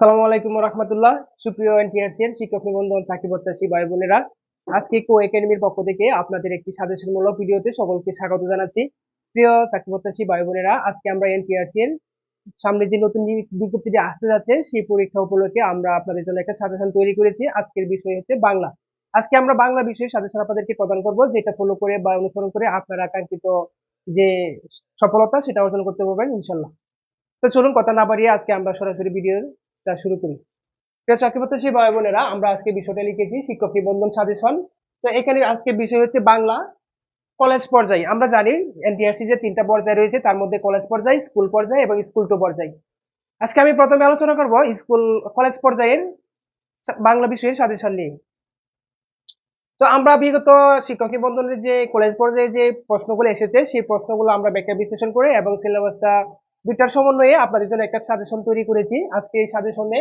আসসালামু আলাইকুম রহমতুল্লাহ। সুপ্রিয় এনটিআরসিএন শিক্ষক নিবন্ধন চাকরি ভাই বোনেরা, আজকে কো একাডেমির পক্ষ থেকে আপনাদের একটি সাজেশনমূলক ভিডিওতে সকলকে স্বাগত জানাচ্ছি। প্রিয় ভাই বোনেরা, আজকে আমরা সামনে যে নতুন বিজ্ঞপ্তিটি আসতে যাচ্ছে, সেই পরীক্ষা উপলক্ষে আমরা আপনাদের জন্য একটা সাজেশন তৈরি করেছি। আজকের বিষয় হচ্ছে বাংলা। আজকে আমরা বাংলা বিষয়ে সাজেশন আপনাদেরকে প্রদান করব, যেটা ফলো করে বা অনুসরণ করে আপনারা আকাঙ্ক্ষিত যে সফলতা, সেটা অর্জন করতে পারবেন ইনশাল্লাহ তো চলুন, কথা না বাড়িয়ে আজকে আমরা সরাসরি ভিডিওটা শুরু করি। প্রিয় চাকরিপ্রত্যাশী ভাই বোনেরা, আমরা আজকে বিষয়টা লিখেছি, শিক্ষক নিবন্ধন সাজেশন। তো এখানে আজকে বিষয় হচ্ছে বাংলা কলেজ পর্যায়ে। আমরা জানি এনটিআরসি যে তিনটা পর্যায় রয়েছে, তার মধ্যে কলেজ পর্যায়, স্কুল পর্যায়ে এবং স্কুল টু পর্যায়। আজকে আমি প্রথমে আলোচনা করব স্কুল কলেজ পর্যায়ের বাংলা বিষয়ের সাজেশন নিয়ে। তো আমরা বিগত শিক্ষক নিবন্ধনের যে কলেজ পর্যায়ে যে প্রশ্নগুলো এসেছে, সেই প্রশ্নগুলো আমরা ব্যাখ্যা বিশ্লেষণ করে এবং সিলেবাসটা দুইটার সমন্বয়ে আপনাদের জন্য একটা সাজেশন তৈরি করেছি। আজকে এই সাজেশনে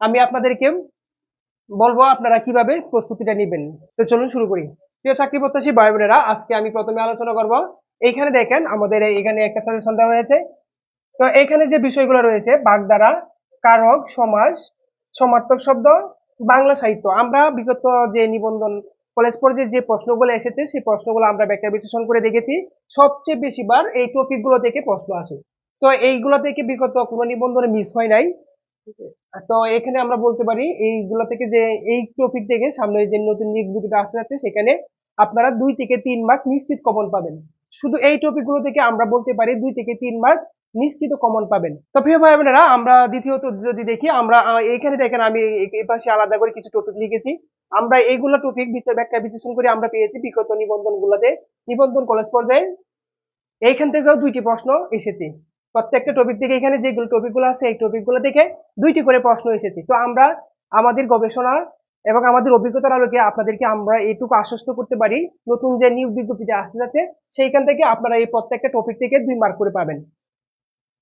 আমি আপনাদেরকে বলব আপনারা কীভাবে প্রস্তুতিটা নেবেন। তো চলুন শুরু করি। প্রিয় চাকরি প্রত্যাশী ভাই বোনেরা, আজকে আমি প্রথমে আলোচনা করব। এইখানে দেখেন আমাদের এখানে একটা সাজেশন দেওয়া হয়েছে। তো এখানে যে বিষয়গুলো রয়েছে বাগদারা কারক, সমাজ, সমার্থক শব্দ, বাংলা সাহিত্য। আমরা বিগত যে নিবন্ধন কলেজ পর্যায়ে যে প্রশ্নগুলো এসেছে, সেই প্রশ্নগুলো আমরা ব্যাখ্যা বিশ্লেষণ করে দেখেছি। সবচেয়ে বেশিবার এই টপিকগুলো থেকে প্রশ্ন আসে। তো এইগুলো থেকে বিগত কোনো নিবন্ধনে মিস হয় নাই। তো এখানে আমরা বলতে পারি, এইগুলো থেকে যে এই টপিক থেকে সামনে যে নতুন নিয়োগটা আসতে যাচ্ছে, সেখানে আপনারা দুই থেকে তিন মার্ক নিশ্চিত কমন পাবেন। শুধু এই টপিকগুলো থেকে আমরা বলতে পারি, দুই থেকে তিন মার্ক নিশ্চিত কমন পাবেন। তো প্রিয় ভাই বোনেরা, আমরা দ্বিতীয়ত যদি দেখি, আমরা এইখানে দেখেন আমি এ- এই পাশে আলাদা করে কিছু টপিক লিখেছি। আমরা এইগুলো টপিক ব্যাখ্যা বিশ্লেষণ করে আমরা পেয়েছি বিগত নিবন্ধন গুলোতে নিবন্ধন কলেজ পর্যায়ে এইখান থেকেও দুইটি প্রশ্ন এসেছে। প্রত্যেকটা টপিক থেকে এখানে যেগুলো টপিকগুলো আছে, এই টপিকগুলো থেকে দুইটি করে প্রশ্ন এসেছে। তো আমরা আমাদের গবেষণা এবং আমাদের অভিজ্ঞতার আলোকে আপনাদেরকে আমরা এইটুকু আশ্বস্ত করতে পারি, নতুন যে নিয়োগ বিজ্ঞপ্তি যে আসতে যাচ্ছে, সেইখান থেকে আপনারা এই প্রত্যেকটা টপিক থেকে দুই মার্ক করে পাবেন।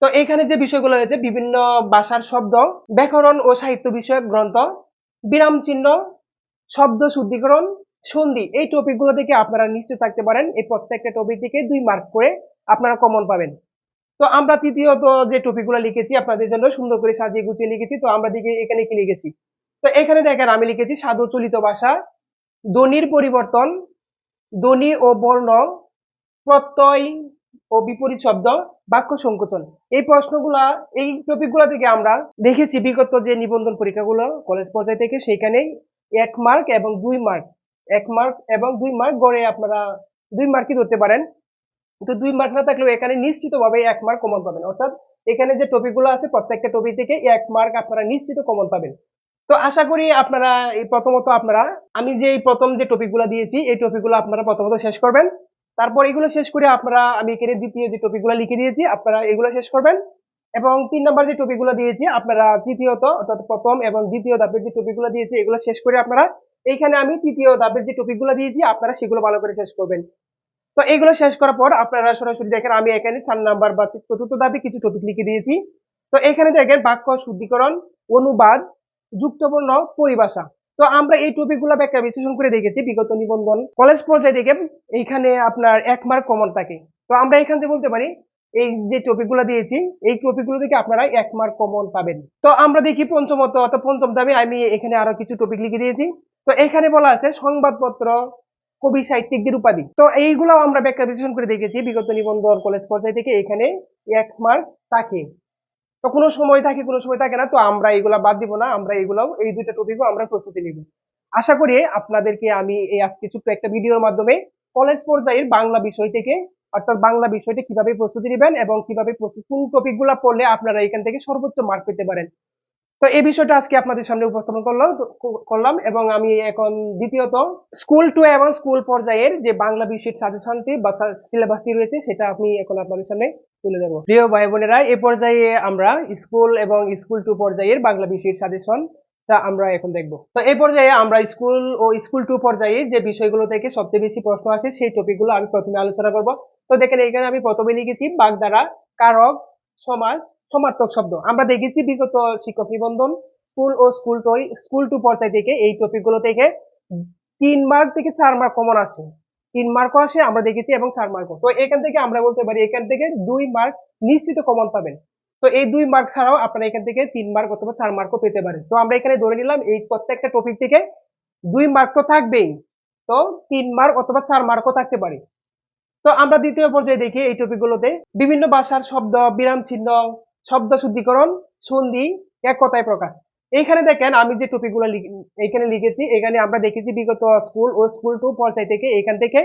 তো এখানে যে বিষয়গুলো রয়েছে, বিভিন্ন ভাষার শব্দ, ব্যাকরণ ও সাহিত্য বিষয়ক গ্রন্থ, বিরাম চিহ্ন, শব্দ শুদ্ধিকরণ, সন্ধি, এই টপিকগুলো থেকে আপনারা নিশ্চিত থাকতে পারেন, এই প্রত্যেকটা টপিক থেকে দুই মার্ক করে আপনারা কমন পাবেন। তো আমরা তৃতীয়ত যে টপিকগুলো লিখেছি, আপনাদের জন্য সুন্দর করে সাজিয়ে গুছিয়ে লিখেছি, তো আমরা দিকে এখানে কি লিখেছি। তো এখানে দেখেন আমি লিখেছি সাধু চলিত ভাষা, ধ্বনির পরিবর্তন, ধ্বনি ও বর্ণ, প্রত্যয় ও বিপরীত শব্দ, বাক্য সংকোচন। এই প্রশ্নগুলা, এই টপিকগুলো থেকে আমরা দেখেছি বিগত যে নিবন্ধন পরীক্ষাগুলো কলেজ পর্যায় থেকে সেখানে এক মার্ক এবং দুই মার্ক এক মার্ক এবং দুই মার্ক গড়ে আপনারা দুই মার্কই ধরতে পারেন। তো দুই মার্ক না থাকলেও এখানে নিশ্চিতভাবে এক মার্ক কমন পাবেন। অর্থাৎ এখানে যে টপিকগুলো আছে প্রত্যেকটা টপিক থেকে এক মার্ক আপনারা নিশ্চিত কমন পাবেন। তো আশা করি আপনারা, এই প্রথমত আপনারা, আমি যে প্রথম যে টপিকগুলো দিয়েছি, এই টপিকগুলো আপনারা প্রথমত শেষ করবেন। তারপর এগুলো শেষ করে আপনারা, আমি এখানে দ্বিতীয় যে টপিকগুলো লিখে দিয়েছি, আপনারা এগুলো শেষ করবেন। এবং তিন নম্বর যে টপিকগুলো দিয়েছি, আপনারা তৃতীয়ত, অর্থাৎ প্রথম এবং দ্বিতীয় ধাপের যে টপিকগুলো দিয়েছি, এগুলো শেষ করে আপনারা, এইখানে আমি তৃতীয় ধাপের যে টপিকগুলো দিয়েছি, আপনারা সেগুলো ভালো করে শেষ করবেন। তো এগুলো শেষ করার পর আপনারা সরাসরি দেখেন, আমি এখানে চার নাম্বার বা চতুর্থ দাবি কিছু টপিক লিখে দিয়েছি। তো এখানে দেখেন, বাক্য শুদ্ধিকরণ, অনুবাদ, যুক্তবর্ণ, পরিভাষা। তো আমরা এই টপিক টপিকগুলো ব্যাখ্যা বিশ্লেষণ করে দেখেছি, বিগত নিবন্ধন। কলেজ পর্যায়ে দেখে এইখানে আপনার এক মার্ক কমন থাকে। তো আমরা এখান থেকে বলতে পারি, এই যে টপিক টপিকগুলো দিয়েছি, এই টপিকগুলো থেকে আপনারা এক মার্ক কমন পাবেন। তো আমরা দেখি পঞ্চমত অর্থাৎ পঞ্চম দামে আমি এখানে আরও কিছু টপিক লিখে দিয়েছি। তো এখানে বলা আছে, সংবাদপত্র কবি, সাহিত্যিকদের উপাধি। তো এইগুলো আমরা ব্যাখ্যা বিশ্লেষণ করে দেখেছি বিগত নিবন্ধন কলেজ পর্যায় থেকে এখানে এক মার্ক থাকে। তো কোনো সময় থাকে, কোনো সময় থাকে না, তো আমরা এগুলা বাদ দিব না, আমরা এগুলাও, এই দুইটা টপিকও আমরা প্রস্তুতি নিব। আশা করি আপনাদেরকে আমি এই আজকে ছোট্ট একটা ভিডিওর মাধ্যমে কলেজ পর্যায়ের বাংলা বিষয় থেকে, অর্থাৎ বাংলা বিষয়টি কীভাবে প্রস্তুতি নেবেন এবং কীভাবে কোন টপিকগুলো পড়লে আপনারা এখান থেকে সর্বোচ্চ মার্ক পেতে পারেন। তো এই বিষয়টা আজকে আপনাদের সামনে উপস্থাপন করলাম করলাম এবং আমি এখন দ্বিতীয়ত স্কুল টু এবং স্কুল পর্যায়ের যে বাংলা বিষয়ের সাজেশনটি বা সিলেবাসটি রয়েছে, সেটা আমি এখন আপনাদের সামনে তুলে দেবো প্রিয় ভাই বোনেরা, এ পর্যায়ে আমরা স্কুল এবং স্কুল টু পর্যায়ের বাংলা বিষয়ের সাজেশন তা আমরা এখন দেখব। তো এই পর্যায়ে আমরা স্কুল ও স্কুল টু পর্যায়ে যে বিষয়গুলো থেকে সবচেয়ে বেশি প্রশ্ন আসে, সেই টপিকগুলো আমি প্রথমে আলোচনা করব। তো দেখেন, এখানে আমি প্রথমে লিখেছি বাগধারা, কারক, সমাজ সমার্থক শব্দ। আমরা দেখেছি বিগত শিক্ষক নিবন্ধন, স্কুল ও স্কুল টু স্কুল টু পর্যায় থেকে এই টপিকগুলো থেকে তিন মার্ক থেকে চার মার্ক কমন আসে। তিন মার্কও আসে, আমরা দেখেছি, এবং চার মার্কও তো এখান থেকে আমরা বলতে পারি, এখান থেকে দুই মার্ক নিশ্চিত কমন পাবেন। তো এই দুই মার্ক ছাড়াও আপনারা এখান থেকে তিন মার্ক অথবা চার মার্কও পেতে পারেন। তো আমরা এখানে ধরে নিলাম, এই প্রত্যেকটা টপিক থেকে দুই মার্ক তো থাকবেই। তো তিন মার্ক অথবা চার মার্কও থাকতে পারে। তো আমরা দ্বিতীয় পর্যায়ে দেখি এই টপিকগুলোতে বিভিন্ন ভাষার শব্দ, বিরাম চিহ্ন শব্দ শুদ্ধিকরণ সন্ধি এক কথায় প্রকাশ। এইখানে দেখেন আমি যে টপিকগুলো এইখানে লিখেছি, এখানে আমরা দেখেছি বিগত স্কুল ও স্কুল টু পর্যায় থেকে এখান থেকে।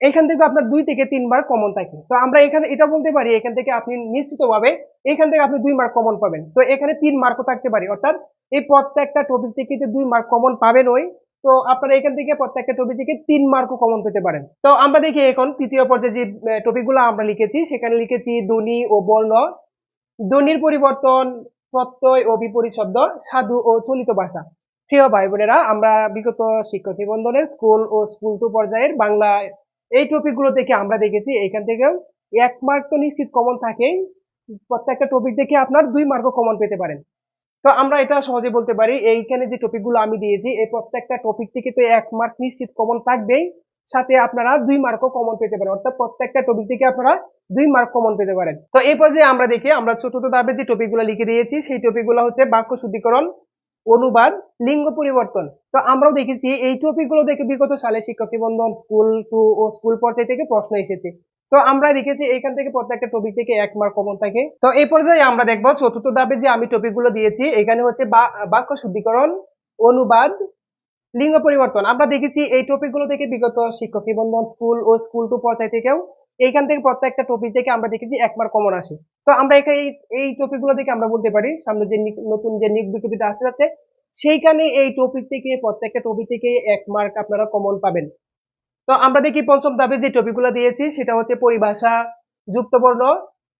এখান থেকে আপনার দুই থেকে তিন মার্ক কমন থাকে। তো আমরা এখানে এটা বলতে পারি, এখান থেকে আপনি নিশ্চিতভাবে এখান থেকে আপনি দুই মার্ক কমন পাবেন। তো এখানে তিন মার্কও থাকতে পারে, অর্থাৎ এই প্রত্যেকটা টপিক থেকে যে দুই মার্ক কমন পাবেন ওই, তো আপনারা এখান থেকে প্রত্যেকটা টপিক থেকে তিন মার্কও কমন পেতে পারেন। তো আমরা দেখি এখন তৃতীয় পর্যায়ে যে টপিকগুলো আমরা লিখেছি, সেখানে লিখেছি ধ্বনি ও বর্ণ ধ্বনির পরিবর্তন, প্রত্যয় ও বিপরীত শব্দ, সাধু ও চলিত ভাষা। প্রিয় ভাই বোনেরা আমরা বিগত শিক্ষক নিবন্ধনের স্কুল ও স্কুল টু পর্যায়ের বাংলা এই টপিকগুলো থেকে আমরা দেখেছি। এখান থেকেও এক মার্ক তো নিশ্চিত কমন থাকেই। প্রত্যেকটা টপিক দেখে আপনার দুই মার্কও কমন পেতে পারেন। তো আমরা এটা সহজে বলতে পারি, এইখানে যে টপিকগুলো আমি দিয়েছি, এই প্রত্যেকটা টপিক থেকে তো এক মার্ক নিশ্চিত কমন থাকবেই। সাথে আপনারা দুই মার্কও কমন পেতে পারেন। অর্থাৎ প্রত্যেকটা টপিক থেকে আপনারা দুই মার্ক কমন পেতে পারেন। তো এই পর্যায়ে আমরা দেখি, আমরা চতুর্থ ধাপে যে টপিকগুলো লিখে দিয়েছি, সেই টপিকগুলো হচ্ছে বাক্য শুদ্ধিকরণ, অনুবাদ, লিঙ্গ পরিবর্তন। তো আমরাও দেখেছি, এই টপিকগুলো দেখে বিগত সালে শিক্ষক নিবন্ধন স্কুল টু ও স্কুল পর্যায় থেকে প্রশ্ন এসেছে। তো আমরা দেখেছি এখান থেকে প্রত্যেকটা টপিক থেকে এক মার্ক কমন থাকে। তো এই পর্যায়ে আমরা দেখব, চতুর্থ ধাপে যে আমি টপিকগুলো দিয়েছি, এখানে হচ্ছে বাক্য শুদ্ধিকরণ, অনুবাদ, লিঙ্গ পরিবর্তন। আমরা দেখেছি, এই টপিকগুলো থেকে বিগত শিক্ষক নিবন্ধন স্কুল ও স্কুল টু পর্যায় থেকেও এইখান থেকে প্রত্যেকটা টপিক থেকে আমরা দেখেছি এক মার্ক কমন আসে। তো আমরা এই- এই টপিকগুলো থেকে আমরা বলতে পারি, সামনে যে নতুন যে নিক বিজ্ঞপ্তিটা আসতে যাচ্ছে, সেইখানে এই টপিক থেকে, প্রত্যেকটা টপিক থেকে এক মার্ক আপনারা কমন পাবেন। তো আমরা দেখি পঞ্চম ধাপে যে টপিকগুলো দিয়েছি, সেটা হচ্ছে পরিভাষা, যুক্তবর্ণ,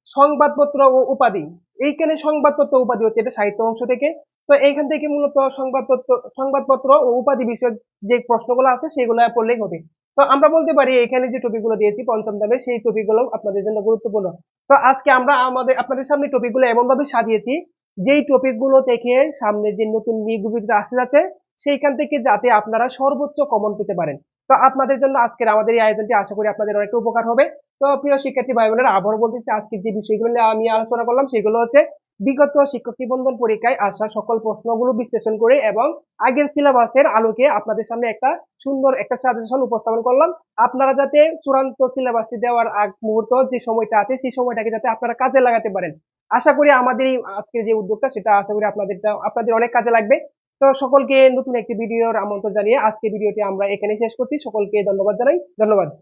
সংবাদপত্র ও উপাধি। এইখানে সংবাদপত্র উপাধি হচ্ছে, এটা সাহিত্য অংশ থেকে। তো এইখান থেকে মূলত সংবাদপত্র সংবাদপত্র ও উপাধি বিষয়ক যে প্রশ্নগুলো আছে, সেগুলো পড়লেই হবে। তো আমরা বলতে পারি এখানে যে টপিকগুলো দিয়েছি, পঞ্চম ধাপে সেই টপিকগুলো আপনাদের জন্য গুরুত্বপূর্ণ। তো আজকে আমরা আমাদের, আপনাদের সামনে টপিকগুলো এমন ভাবে সাজিয়েছি, যেই টপিকগুলো থেকে সামনে যে নতুন নিয়োগবিধি আসতে যাচ্ছে, সেইখান থেকে যাতে আপনারা সর্বোচ্চ কমন পেতে পারেন। তো আপনাদের জন্য আজকের আমাদের এই আয়োজনটি আশা করি আপনাদের অনেকটা উপকার হবে। তো প্রিয় শিক্ষার্থী ভাই বোনেরা, আবারও বলতেছি, আজকে যে বিষয়গুলো আমি আলোচনা করলাম, সেগুলো হচ্ছে বিগত শিক্ষক নিবন্ধন পরীক্ষায় আসা সকল প্রশ্নগুলো বিশ্লেষণ করে এবং আগের সিলেবাসের আলোকে আপনাদের সামনে একটা সুন্দর একটা সাজেশন উপস্থাপন করলাম। আপনারা যাতে চূড়ান্ত সিলেবাসটি দেওয়ার আগ মুহূর্ত, যে সময়টা আছে, সেই সময়টাকে যাতে আপনারা কাজে লাগাতে পারেন। আশা করি আমাদের এই আজকের যে উদ্যোগটা, সেটা আশা করি আপনাদের আপনাদের অনেক কাজে লাগবে। তো সকলকে নতুন একটি ভিডিওর আমন্ত্রণ জানিয়ে আজকে ভিডিওটি আমরা এখানে শেষ করছি। সকলকে ধন্যবাদ জানাই। ধন্যবাদ।